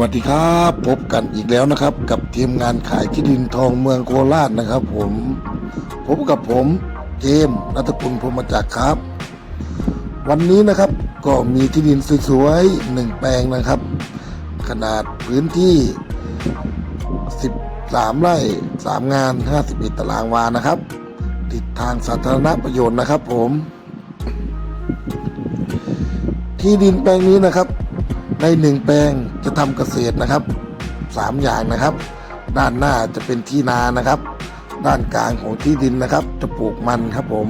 วัสดีครับพบกันอีกแล้วนะครับ กับทีมงานขายที่ดินทองเมืองโคราชนะครับ ผมพบกับผมเจมส์รัตกุลพรมจักรครับ วันนี้นะครับก็มีที่ดินสวยๆหนึ่งแปลงนะครับ ขนาดพื้นที่ 13 ไร่ 3 งาน 51 ตารางวานะครับ ติดทางสาธารณประโยชน์นะครับ ผม ที่ดินแปลงนี้นะครับ ในหนึ่งแปลงจะทำเกษตรนะครับสามอย่างนะครับ ด้านหน้าจะเป็นที่นานะครับ ด้านกลางของที่ดินนะครับ จะปลูกมันครับผม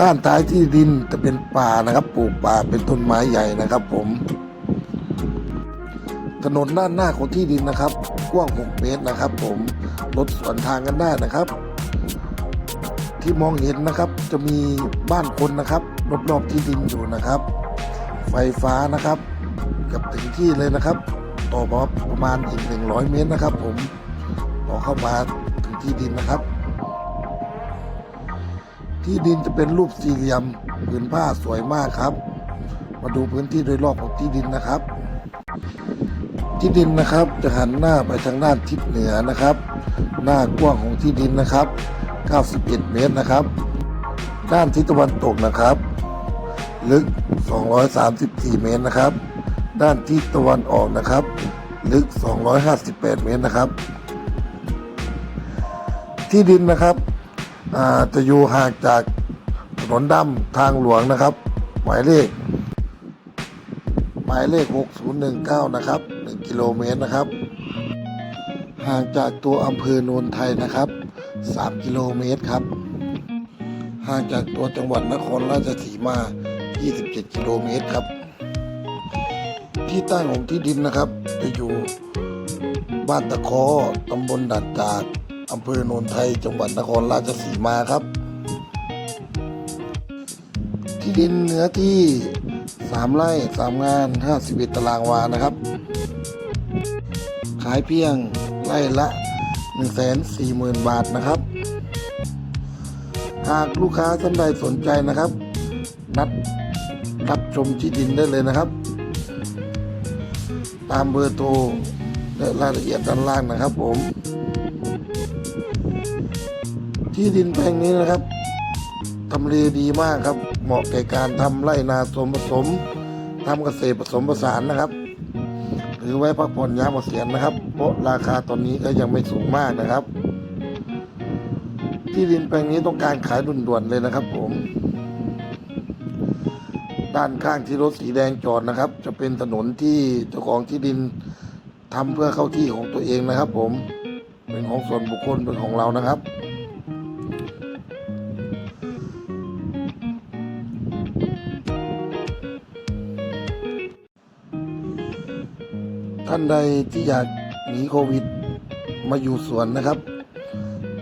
ด้านท้ายที่ดินจะเป็นป่านะครับ ปลูกป่าเป็นต้นไม้ใหญ่นะครับผม ถนนด้านหน้าของที่ดินนะครับ กว้าง 6 เมตรนะครับ ผมรถสวนทางกันได้นะครับ ที่มองเห็นนะครับจะมีบ้านคนนะครับรอบๆที่ดินอยู่นะครับ ไฟฟ้านะครับ กับถึงที่เลยนะครับ ต่อมาประมาณอีก 100 เมตรนะครับ ผมต่อเข้ามาถึงที่ดินนะครับ ที่ดินจะเป็นรูปสี่เหลี่ยมผืนผ้าสวยมากครับ มาดูพื้นที่โดยรอบของที่ดินนะครับ ที่ดินนะครับจะหันหน้าไปทางด้านทิศเหนือนะครับ หน้ากว้างของที่ดินนะครับ 91 เมตรนะครับ ด้านทิศตะวันตกนะครับ ลึก 234 เมตรนะครับ ด้านทิศตะวันออกนะครับ ลึก 258 เมตรนะครับ ที่ดินนะครับจะอยู่ห่างจากถนนดำทางหลวงนะครับ หมายเลข หมายเลข 6019 นะครับ 1 กิโลเมตรนะครับ ห่างจากตัวอำเภอโนนไทยนะครับ 3 กิโลเมตรครับ ห่างจากตัวจังหวัดนครราชสีมา 27 กิโลเมตรครับ ที่ตั้งของที่ดินนะครับ จะอยู่บ้านตะคอตำบลด่านจากอำเภอโนนไทย จังหวัดนครราชสีมาครับ ที่ดินเนื้อที่ 3 ไร่ 3 งาน 51 ตารางวานะครับ ขายเพียงไร่ละ 140,000 บาทนะครับ หากลูกค้าท่านใดสนใจนะครับ นัดรับชมที่ดินได้เลยนะครับ ตามเบอร์โทรและรายละเอียดด้านล่างนะครับผม ที่ดินแปลงนี้นะครับทำเลดีมากครับ เหมาะแก่การทำไร่นาสมผสมทำเกษตรผสมผสานนะครับ หรือไว้พักผ่อนยามเกษียณนะครับ เพราะราคาตอนนี้ก็ยังไม่สูงมากนะครับ ที่ดินแปลงนี้ต้องการขายด่วนๆเลยนะครับผม ด้านข้างที่รถสีแดงจอดนะครับ จะเป็นถนนที่เจ้าของที่ดินทำเพื่อเข้าที่ของตัวเองนะครับ ผมเป็นของส่วนบุคคลเป็นของเรานะครับ ท่านใดที่อยากหนีโควิด มาอยู่สวนนะครับ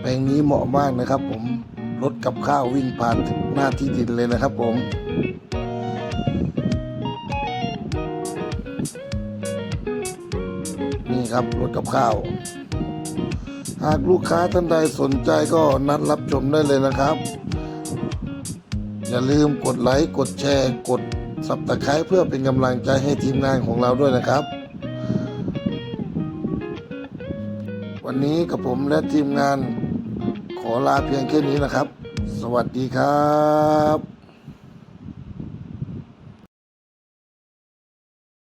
แปลงนี้เหมาะมากนะครับ ผมรถกับข้าววิ่งผ่านหน้าที่ดินเลยนะครับ ผม ครับรถกับข้าว หากลูกค้าท่านใดสนใจก็นัดรับชมได้เลยนะครับ อย่าลืมกดไลค์กดแชร์ กดสับตะไคร้เพื่อเป็นกำลังใจให้ทีมงานของเราด้วยนะครับ วันนี้กับผมและทีมงานขอลาเพียงแค่นี้นะครับ สวัสดีครับ